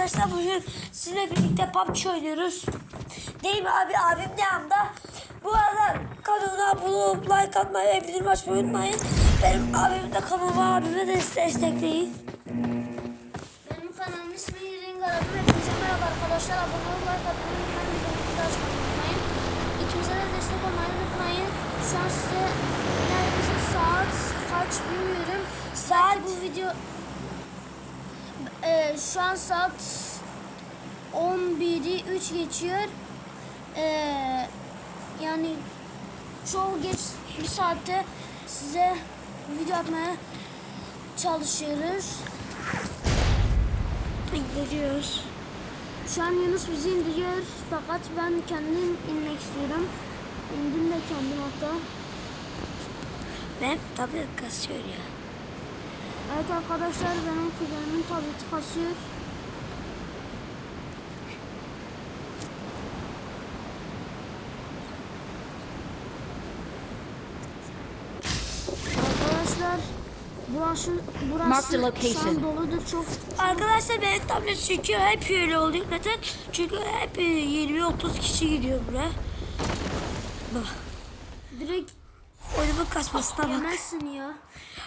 arkadaşlar bugün sizinle birlikte PUBG oynuyoruz. Değil mi abi? Abim de yanımda. Bu arada kanalına bulup like atmayı ve bildirim açmayı unutmayın. Benim abimin de kanalı var. Abime de destekleyin. Benim kanalım ismi Ring Arabı. Hepinize merhaba arkadaşlar. Abone olmayı, like atmayı unutmayın. Bildirimleri de açmayı unutmayın. İkimize de destek olmayı unutmayın. Şu an size neredeyse saat kaç bilmiyorum. Saat bu video... Ee, şu an saat 11'i 3 geçiyor. Ee, yani çok geç bir saatte size video atmaya çalışıyoruz. İndiriyoruz. Şu an Yunus bizi indiriyor fakat ben kendim inmek istiyorum. İndim de kendim hatta. Ben tabii kasıyor ya. Evet arkadaşlar benim kuzenimin tableti kasıyor. Arkadaşlar burası, burası location. doludur çok. Arkadaşlar benim tablet çünkü hep öyle oluyor. Neden? Çünkü hep 20-30 kişi gidiyor buraya. Bak. Direkt Oyunun kasmasına bak. yemezsin ya.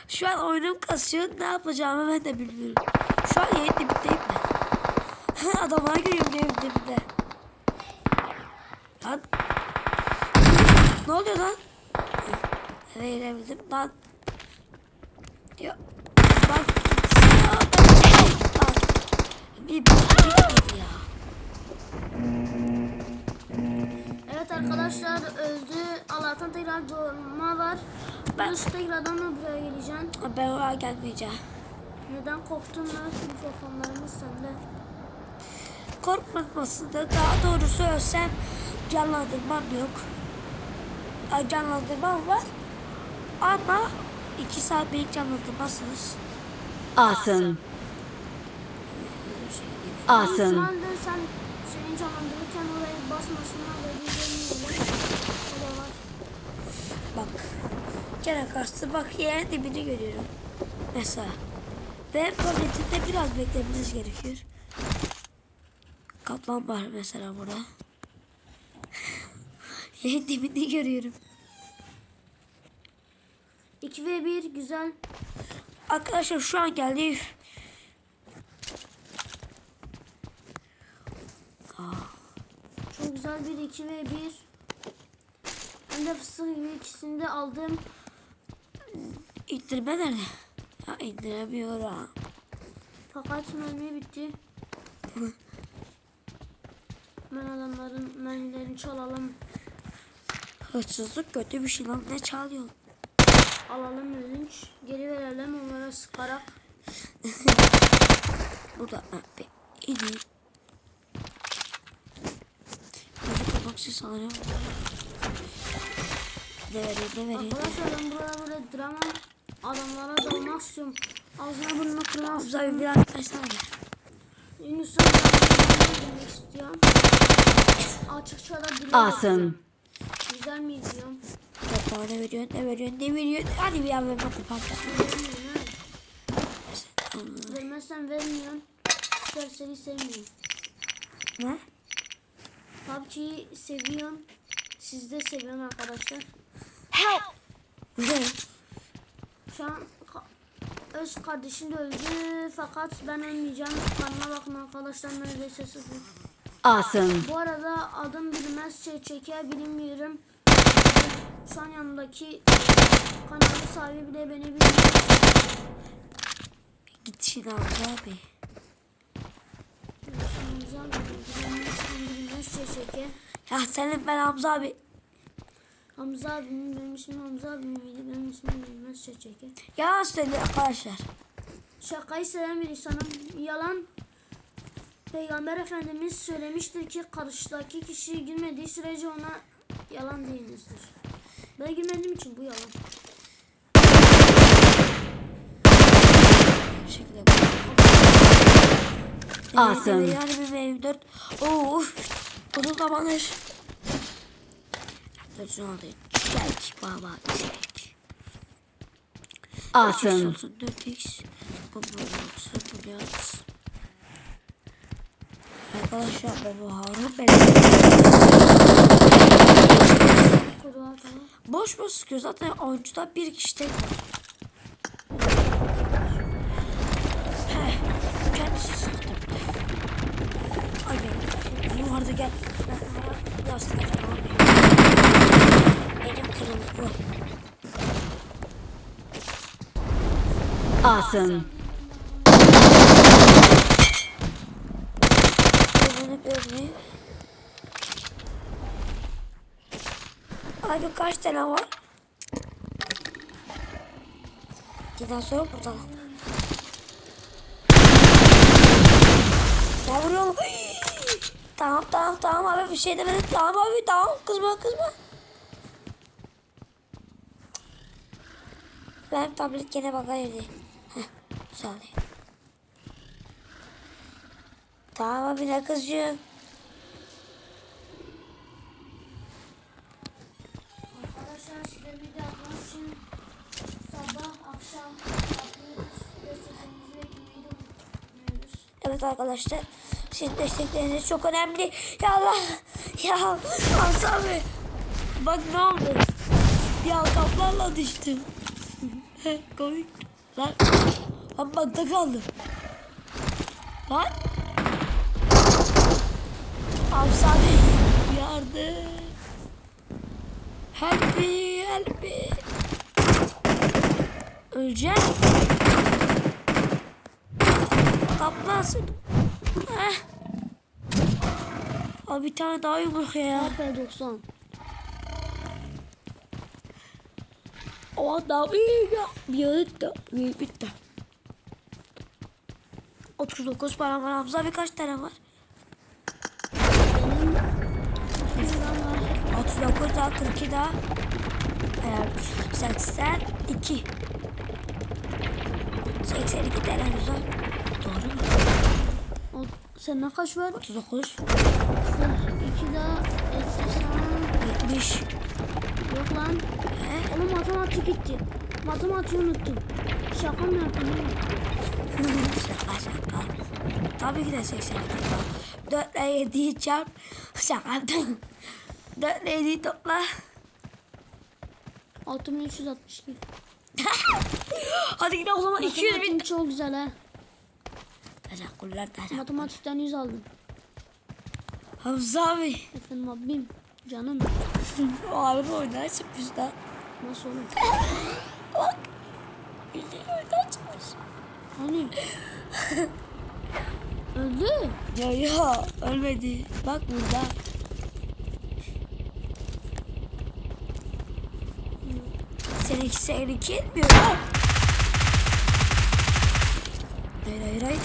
Şu an oyunum kasıyor. Ne yapacağımı ben de bilmiyorum. Şu an yayın dibindeyim ben. Adamlar görüyorum yayın dibinde. Lan. Ne oluyor lan? Eve girebildim lan. Ya. Bak. Lan. Bir bir bir ya. Ben- Yunus tekrardan da buraya geleceğim. Ben oraya gelmeyeceğim. Neden korktun lan? Mikrofonlarımız sende. Korkmaması da daha doğrusu ölsem canlandırmam yok. Ay, Canlandırmam var. Ama iki saat beni canlandırmazsınız. Awesome. Şu Awesome. anda sen seni canlandırırken oraya basmasınlar da bilmiyorum. O da var. Bak. Gene kastı. Bak yerin dibini görüyorum. Mesela. Benim tabletimde biraz beklemeniz gerekiyor. Kaplan var mesela burada. yerin dibini görüyorum. 2 ve 1 güzel. Arkadaşlar şu an geldi. Çok güzel bir 2 ve 1. Ben de fıstık gibi ikisini de aldım. İndirme nerede? Ya indiremiyorum. Fakat mermi bitti. Ben adamların mermilerini çalalım. Hırsızlık kötü bir şey lan. Ne çalıyorsun? Alalım ödünç. Geri verelim onlara sıkarak. Burada ben bir ineyim. Çocuk olmak için sanırım. Ne vereyim ne vereyim. Arkadaşlar ben burada böyle drama adamlara dalmak istiyorum. Ağzına burnuna Hamza istiyorum. bir demek istiyorum. Açıkça da dile Awesome. Güzel mi? Yok bana ne veriyorsun ne veriyorsun ne veriyorsun. Hadi bir an verme ha. Vermezsen vermiyorum. Süperseli sevmiyorum. Ne? PUBG'yi seviyorum. Siz de seviyorum arkadaşlar. Ne? Şu an öz kardeşim de öldü fakat ben ölmeyeceğim. Kanına bakın arkadaşlar neredeyse sıfır. Awesome. Bu arada adım bilmez şey çeker bilmiyorum. Şu an yanımdaki kanalın sahibi bile beni bilmiyor. Git şimdi abi. Şey. Ya senin ben Hamza abi. Hamza abimin benim ismim Hamza abimin miydi? Benim ismim bilmez çeker. Yalan söylüyor arkadaşlar. Şakayı seven bir insanım. Yalan Peygamber Efendimiz söylemiştir ki karşıdaki kişi gülmediği sürece ona yalan deyinizdir. Ben gülmediğim için bu yalan. Bu şekilde. Awesome. Yani bir M24. Oo. Uzun zamandır. Şunu alayım. Çek baba çek. Awesome. olsun 4x. Bu bu biraz. Arkadaşlar bu tamam. Boş boş sıkıyor zaten oyuncuda bir kişi tek var. Kendisi sıktı. Ay. Bu arada gel. Ben sana yastık açacağım abi. Benim kırıldı bu. Awesome. Abi kaç tane var? Giden sonra burada. Ne vuruyorum? tamam tamam tamam abi bir şey demedim. Tamam abi tamam kızma kızma. Ben tablet gene bakayım diye. Heh, sağ ol. Tamam abi ne kızıyorsun? Arkadaşlar size için sabah akşam. Evet arkadaşlar. Sizin destekleriniz çok önemli. Ya Allah. Ya Hamza abi. Bak ne oldu? Ya kaplarla düştüm. Komik. Lan. Lan bakta kaldım. Lan. Abi. Yardım. Help me. Help me. Öleceğim. Kaplansın. Heh. Abi bir tane daha yumruk ya. P90. O da iyi ya. Bir bitti. 39 param var. Hamza birkaç tane var. Benim 30 liram var. 39 daha 42 daha. Ee, 82. 82 tane güzel. Doğru mu? O, sende kaç var? 39. 2 daha eksi sana. 70. Yok lan. He? Oğlum matematik gitti. Matematiği unuttum. Şaka mı yaptın şaka şaka. Tabii ki de 82. 4 ile 7'yi çarp. Şaka yaptım. 4 ile 7'yi topla. 6362. Hadi gidelim o zaman 200 bin. Çok güzel ha. Teşekkürler teşekkür. Matematikten 100 aldım. Hamza abi. Efendim abim. Canım. O abim oyundan çıkmış da. Nasıl olur? Bak. Bildiğin oyundan çıkmış. Hani? Öldü. Ya ya ölmedi. Bak burada. Seninki seninki etmiyor. Hayır hayır hayır.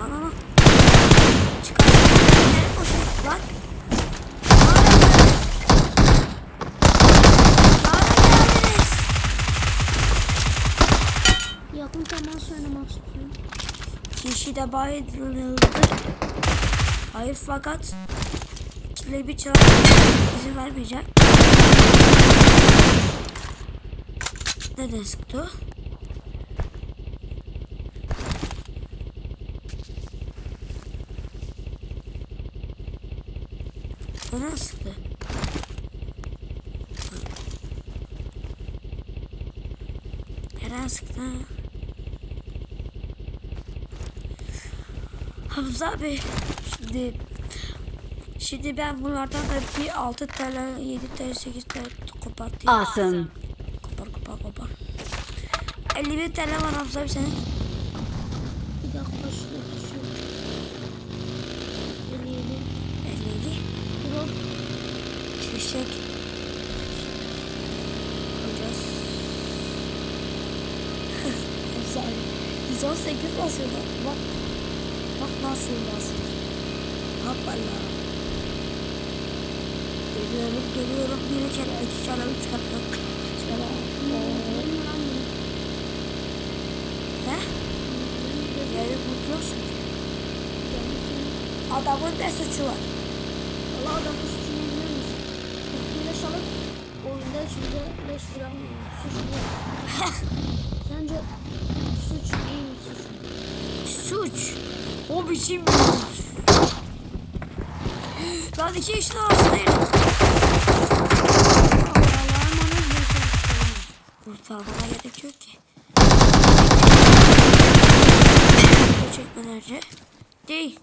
Ana ana. Çıkar. Nereye koşuyorsun lan? Bana geldiniz. Yakın temas oynamak istiyorum. Kişi de bayılırdı. Hayır fakat kile bir çağır izin vermeyecek. Neden sıktı? Neden sıktı? Neden sıktı? Hamza abi şimdi şimdi ben bunlardan da bir 6 tane 7 tane 8 tane kopartayım. Awesome. Kopar kopar kopar. 51 tane var Hamza abi senin. Bir dakika şurada şurada. 57. 57. Drop. Fişek. Koyacağız. Hamza abi. 118 basıyor lan. Bak. Bak nasıl basıyor. Hoppala. Geliyorum geliyorum. Bir kere iki kere üç kere dört kere. beş kere. Benim lan benim. He? Benim Yayı bakıyorsun. benim. Adamın ne suçu var? Valla adamın suçunu biliyor musun? Türkiye'de çalıp oyunda içinde 5 gram suç. Sence suç O biçim bir vuruş. Ben iki işin arasındayım. Kurtarmana gerek yok ki. Çekmeden önce. Değil.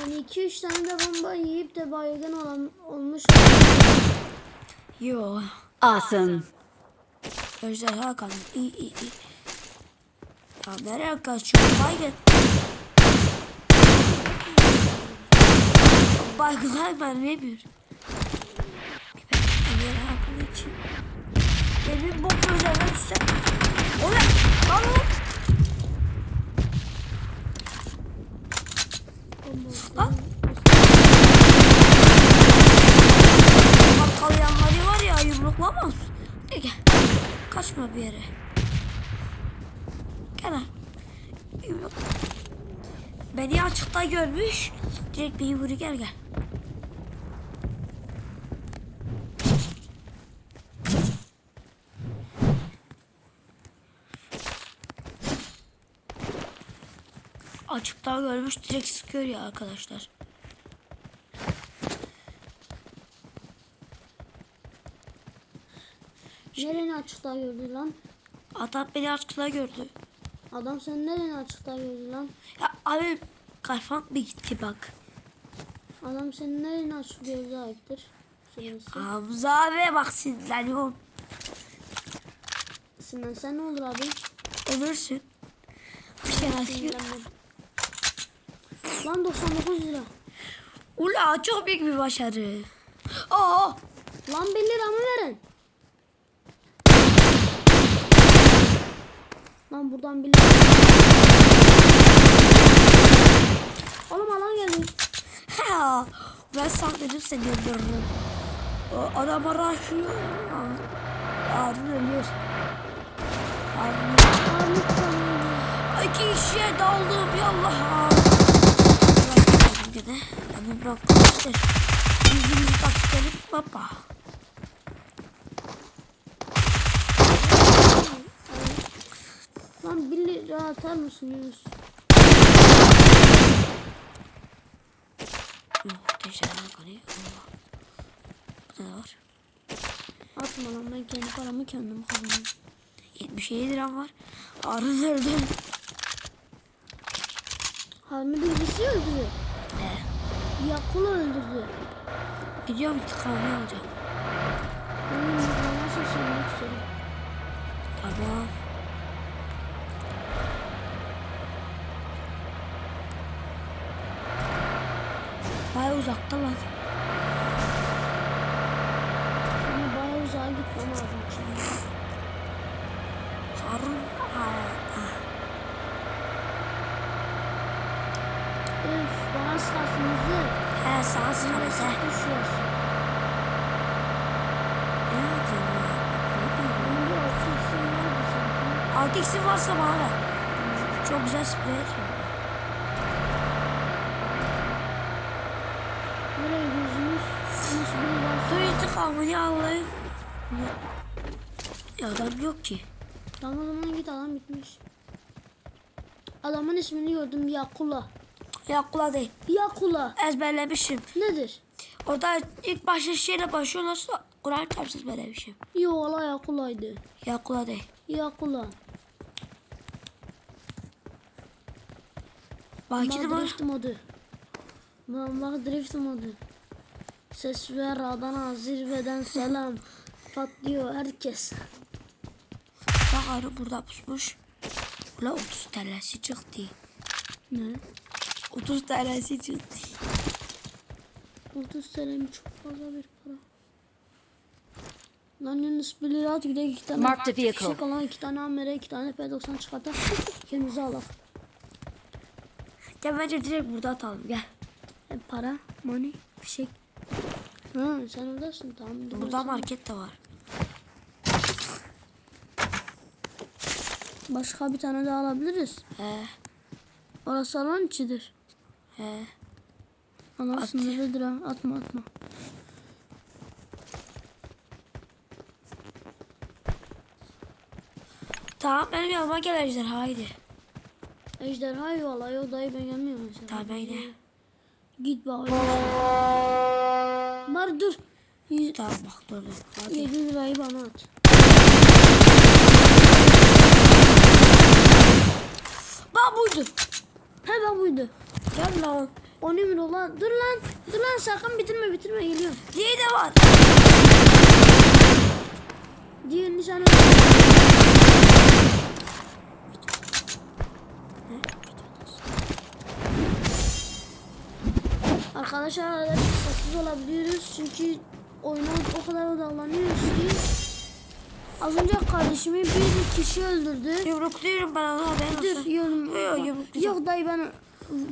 Yani 2-3 tane de bomba yiyip de baygın olan olmuş. Yo. Awesome. Ejderha kanı. İyi iyi iyi. Ya nereye kaçıyor? Baygın. Baygınlar mermi yemiyor. Bir ejderha kanı için. Benim bok üzerine düşse. O ne? Lan lan. Lan. Bak kalayanları var ya yumruklamaz. Gel gel. Kaçma bir yere. Yumruk. Beni açıkta görmüş. Direkt beni vuruyor gel gel. Açıkta görmüş direkt sıkıyor ya arkadaşlar. Nereni açıkta gördü lan? Adam beni açıkta gördü. Adam sen nereni açıkta gördü lan? Ya abi kafam bir gitti bak. Adam senin nereni açık gördü ayıptır. Hamza abi bak sinirleniyorum. Sinan sen ne olur abi? Ölürsün. Bir şey Sinirlenmem. Lan 99 lira. Ula çok büyük bir başarı. Aa, Lan 1 lira mı verin? Lan buradan 1 lira. Oğlum alan geldi. ha, ben sandım seni öldürürüm. Adam araşıyor. Harun ölüyor. Harun öyle. İki kişiye daldım yallah. Gene. Yani bırak. Yüzümüzü taktıklarım baba. Lan 1 lira atar mısın Yunus? Muhteşem. Bu ne var? Atma lan ben kendi paramı kendim kazanıyorum. 77 liram var. Harun öldü. Harbi birisi öldürdü. Ne? Yakula öldürdü. Gidiyorum intikamını alacağım. Benim mikrofona seslenmek istedim. Tamam. Baya uzakta lan. Sana bayağı uzağa gitmem lazım şimdi. Harun. Ha, ha. Öf bana sıkarsınızı. He isim vardı sanki. Altı ikisi varsa bana ver. Çok güzel sprey atıyor. Nereye gidiyorsunuz? Nasıl bir varsa. Alayım. Ya adam yok ki. Tamam o zaman git adam bitmiş. Adamın ismini gördüm Yakula. Yakula değil. Yakula. Ezberlemişim. Nedir? Orada ilk başta şeyle başlıyor nasıl Kur'an kitapsız ezberlemişim. Yo valla Yakula'ydı. Yakula değil. Yakula. Bak drift modu. Bak drift modu. Ses ver Adana zirveden selam. Patlıyor herkes. Bak arı burada pusmuş. Ula 30 TL'si çıktı. Ne? 30 TL'si çıktı. 30 TL'm çok fazla bir para. Lan Yunus 1 lira at gidelim iki tane. Mark the vehicle. Fişek alan iki tane amere iki tane P90 çıkartar. Kendimize alak. Gel bence direkt burada atalım gel. E, para, money, fişek. Ha sen oradasın tamam. Burada ben- market de var. Başka bir tane daha alabiliriz. He Orası alan içidir. he. Alan At. sınırlıdır ha. Atma atma. Tamam benim yanıma gel Ejder haydi. Ejderha eyvallah yok dayı ben gelmiyorum. Tamam ben de. Git bak. Var dur. Yüz- Tamam bak dur. Hadi. 7 lirayı bana at. Bak buydu. He ben buydu. Gel lan. O ne mi lan? Dur lan. Dur lan sakın bitirme bitirme geliyorum. Diye de var. Diğerini sana. Arkadaşlar sessiz olabiliyoruz çünkü oyuna o kadar odaklanıyoruz ki az önce kardeşimi bir kişi öldürdü. Yumrukluyorum ben onu haberin Dur olsun. yorum. Yok, yumruklayacağım. Yok dayı ben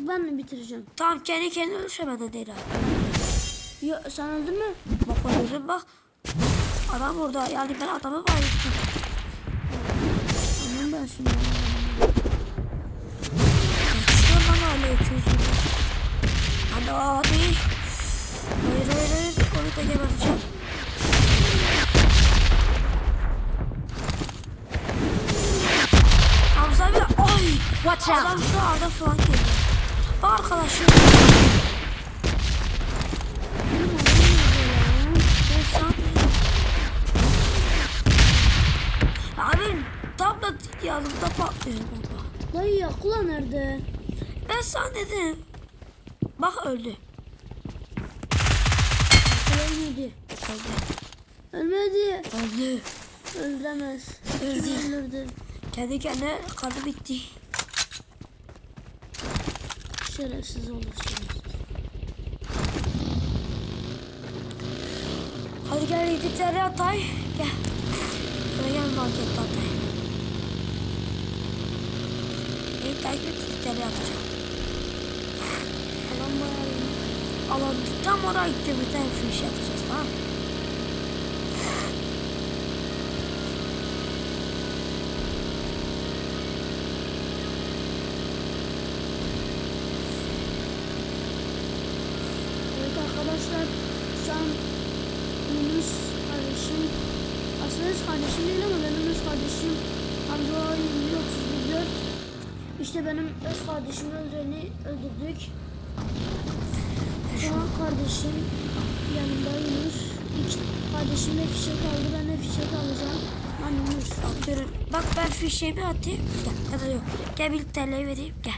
ben bitireceğim. Tamam kendi kendine de değil abi. Yo, sen öldün mü? Bak öldürdüm bak. Adam burada yani ben adamı ettim. Anladım ben şimdi. Kaçıyor lan öyle çözüm. Hadi hadi. Hayır hayır hayır. Onu da geberteceğim. Hamza abi ay. Watch Adam out! şu arada falan geliyor. Arkadaşım. Abi tablet yanımda patlıyor baba. Dayı yakula nerede? Ben sana dedim. Bak öldü. Ölmedi. Ölmedi. Öldü. Öldüremez. Öldü. Öldürdü. Kendi kendine kanı bitti. Şerefsiz olursunuz. Hadi gel yedikleri atay. Gel. Hadi gel markette atay. İyi takip yedikleri atacağım. Alan bayağı iyi. Alan tam oraya gittiğimizde hep şu işi yapacağız tamam? Evet arkadaşlar şu an Yunus kardeşim aslında Yunus kardeşim değil ama benim Yunus kardeşim Hamza 134 İşte benim öz kardeşimi öldüreni öldürdük. Şu an kardeşim yanımda Yunus. İki kardeşim de fişek aldı. Ben de fişek alacağım. Ben Yunus. Atıyorum. Bak ben fişeğimi atayım. Gel. Ya da yok. Gel bir TL'yi vereyim. Gel.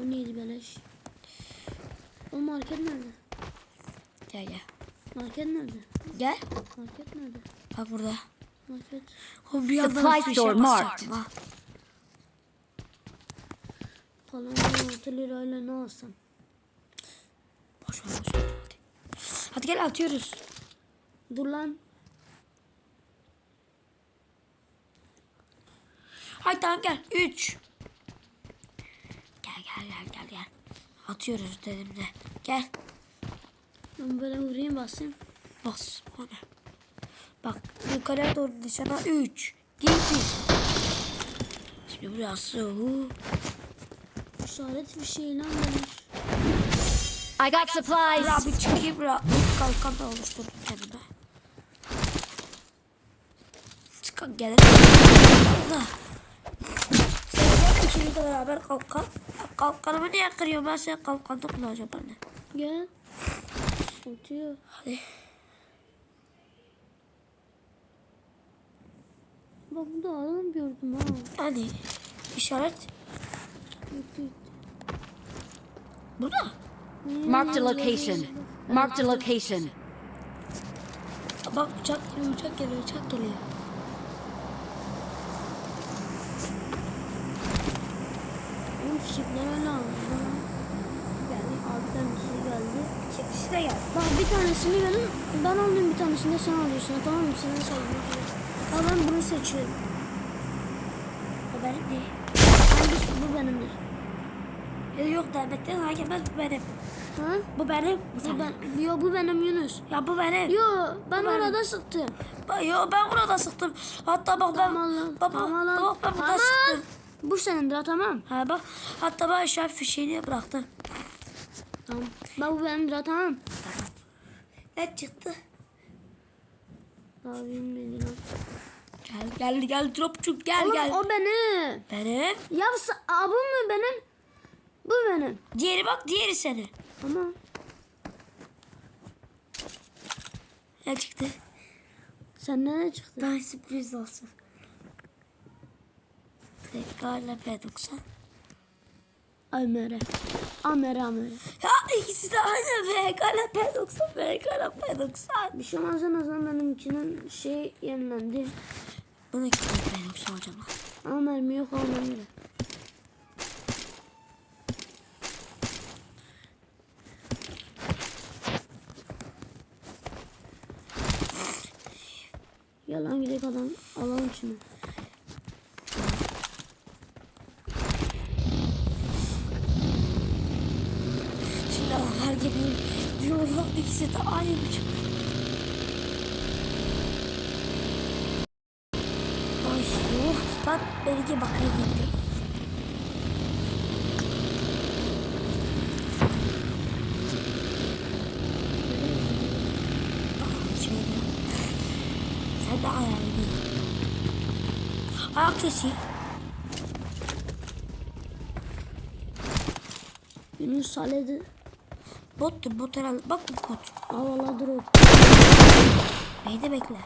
O neydi beleş? O market nerede? Gel gel. Market nerede? Gel. Market nerede? Bak burada. Market. O bir yandan fişe ha. Falan 16 lirayla ne alsam? Boş ver boş ver. Hadi. Hadi gel atıyoruz. Dur lan. Haydi tamam gel. Üç. Gel gel gel gel gel. Atıyoruz dedim de. Gel. Ben böyle vurayım basayım. Bas. Ne? Bak yukarıya doğru üç. Değil bir. Şimdi burası. Hu. İşaret bir şey lan beleş. I got supplies! Bir çıkayım. Bir kalkan da oluşturdum kendime. Çıkan gelir. Allah. Sen ikimiz de beraber kalkan. Kalkanımı niye kırıyorum ben senin kalkanını kullanacağım anne. Gel. Yok. Hadi. Bak burada adam gördüm ha. Hani işaret. Burada. Marked a location. Marked a location. Bak uçak geliyor, uçak geliyor, uçak geliyor. Oğlum fişekler öyle aldı lan. Geldi. Abi tanesi geldi. İkisi de geldi. Bak bir tanesini benim ben aldım bir tanesini de sen alıyorsun tamam mı? Sana saldım. Tamam ben bunu seçiyorum. Benim değil. Hangisi bu benimdir? Ya yok ha gelmez bu benim. Ha? Bu benim. Bu Bu ben, yo bu benim Yunus. Ya bu benim. Yo ben Bu benim. orada sıktım. Ba- Yo ben burada sıktım. Hatta bak ben Tamam lan. baba Tamam lan. bak ben burada sıktım. Bu senindir tamam. Ha bak hatta ben aşağı fişeğini bıraktım. Tamam. Ben bu benimdir tamam. Ne çıktı? Dedi lan. Gel gel gel dropçuk gel Oğlum gel. o benim. Benim. Ya bu mu benim? Bu benim. Diğeri bak diğeri seni. Ama Ne çıktı? senden ne çıktı? Ben sürpriz olsun. Tekrarla P90. Amere. Amere amere. Ya ikisi de aynı VK'la P90 VK'la P90. Bir şey olmaz en azından benimkinin şey yenilendi. Bununki de P90 hocam. Ama mermi yok ona göre. Yalan gidek adam alalım şunu. Şimdi adamlar geliyor. Diyorlar ikisi de aynı buçuk. Ay yuh. Bak benimki bakaya girdi. Aa, şöyle. Sen de gidiyorsun. Ayak sesi. Yunus Salih'de Bottur bot herhalde. Bak bu bot. havalı drop. Beni de bekle.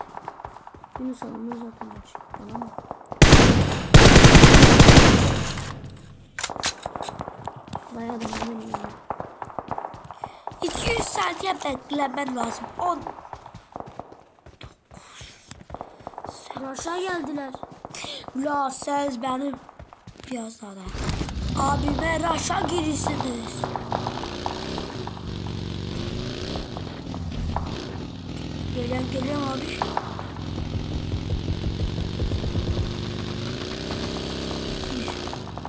Yunus alamaz zaten. Alamaz. Bayağı da benim yani. 200 saniye beklemen lazım. 10. Aşağı geldiler. La siz benim biraz daha da. Abime raşa girirsiniz. Geliyorum geliyorum abi.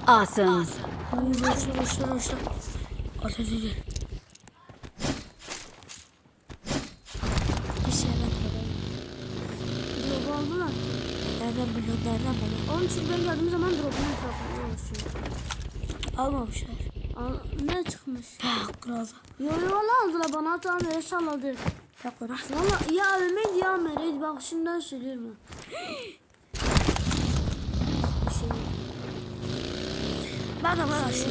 Awesome. Raşa raşa raşa. Hadi hadi. Bir şey ben Drop aldılar. Nereden biliyorsun nereden biliyorsun? Onun için ben geldiğim zaman drop'un etrafında oluşuyor. Almamışlar. Al, ne çıkmış? Ah kralda. Yo yo valla aldılar bana tamam öyle salladı. Bak ona. Valla ya ölmeydi ya mereydi bak şimdiden söylüyorum Bana şu. bana yapıyor?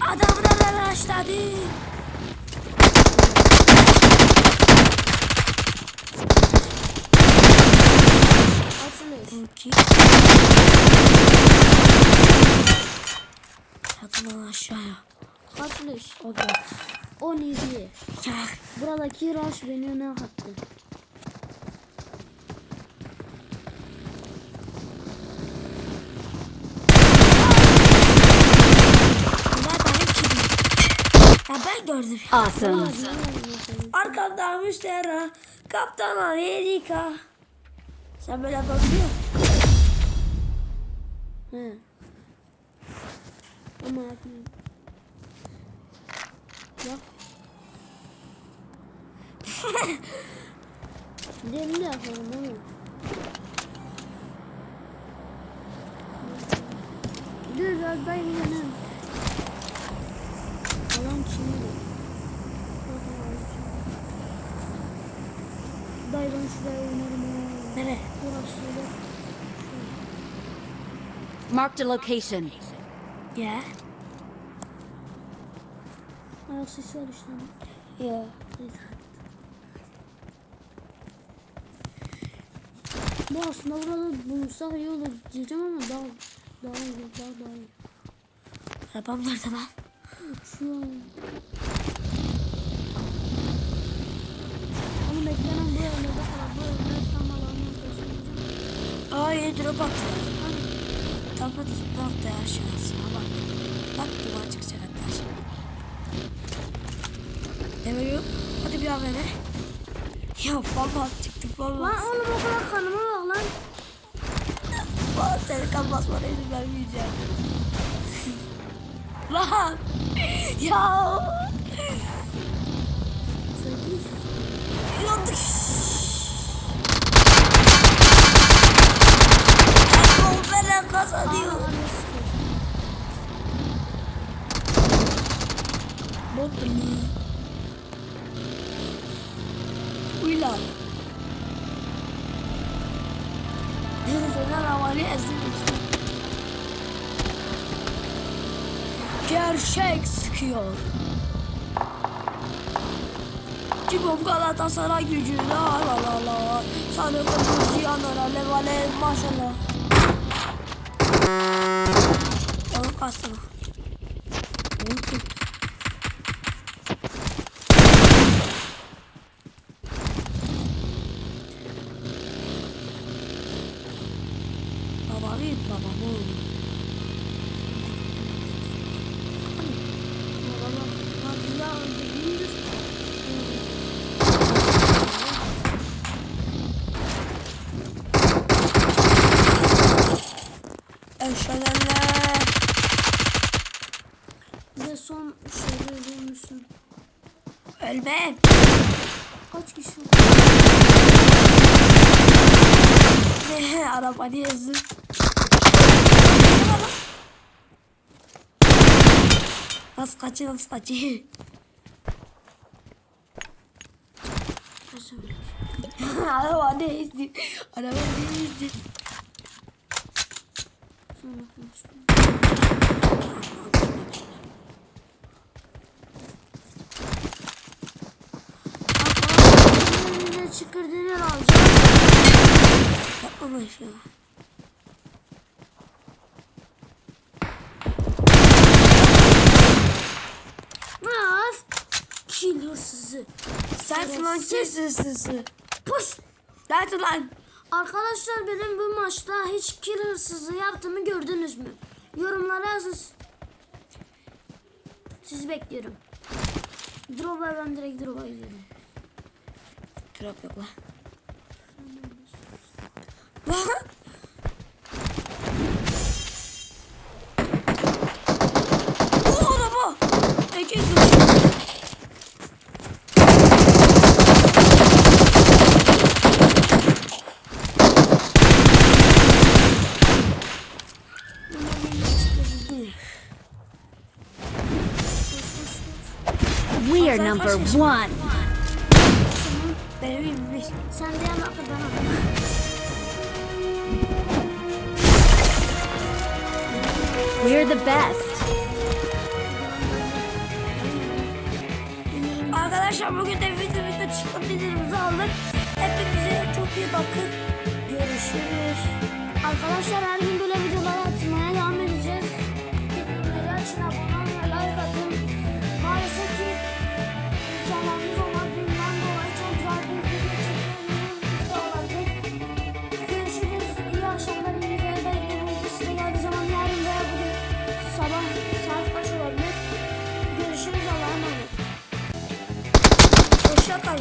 Adamlar araçladı. Peki. Yatından aşağıya. Açılış. O da. 17. Ya. Buradaki rush beni ne kattı? Bunlar benim kilim. Ya ben gördüm. Awesome. Arkamda müşteri. Kaptan Amerika. Sen böyle musun? He. Ama yapmıyorum. Bak. Diğerini de yapalım ama. Dur biraz ben yanım. Alan şimdi. Dayı ben şuraya oynarım ha. Nereye? Burası şöyle. Marked a location. Ya. Ayak sesi var işte. Ya. Bu aslında burada bulunsak iyi olur diyeceğim ama daha daha iyi daha daha iyi. Arabam nerede lan? Uçuyor. Onu beklenen bu evlerde falan bu evler tam alanın ortasında. Aa yeni drop attı. Tam da bak da aşağısına bak. Bak duman çıkacak hatta şimdi. Ne veriyor? Hadi bir AVM. Ya valla çıktı valla. Lan oğlum o kadar kanıma. Valla senin kan basmana izin vermeyeceğim. lan. ya. Yandık. Ama o bana kazanıyor. Aa, anne sikeyim. Bot mu? Uyla. Fener havali ezdi geçti. Gerçek sıkıyor. Cibom Galatasaray gücü la la la la. Sarı kırmızı yanar alev alev maşallah. Onu kastım. Baba bir baba bu. Baba baba ya öldürdüğümüz. Eşelenler. Ve son şeyde ölmüşsün. Ölmem. Kaç kişi? Ne arabanı yazdım. Nasıl kaçıyor? Nasıl ölmüş? Araba yazdım? Araba ne yazdım? Sonra konuştum. Arkadaşlar çıkır döner alacağım. Yapmamış ya. Hırsızı. Sensin lan kesesisi. Puş. Nerede lan? Arkadaşlar benim bu maçta hiç kil hırsızı yaptığımı gördünüz mü? Yorumlara yazın. Sizi bekliyorum. Drop'a ben direkt drop'a gidiyorum. Trap yok lan. Lan. We are number one. We're the best. Arkadaşlar bugün de videomuzda çıkan videomuzu aldık. Hepinize çok iyi bakın. Görüşürüz. Arkadaşlar her gün böyle video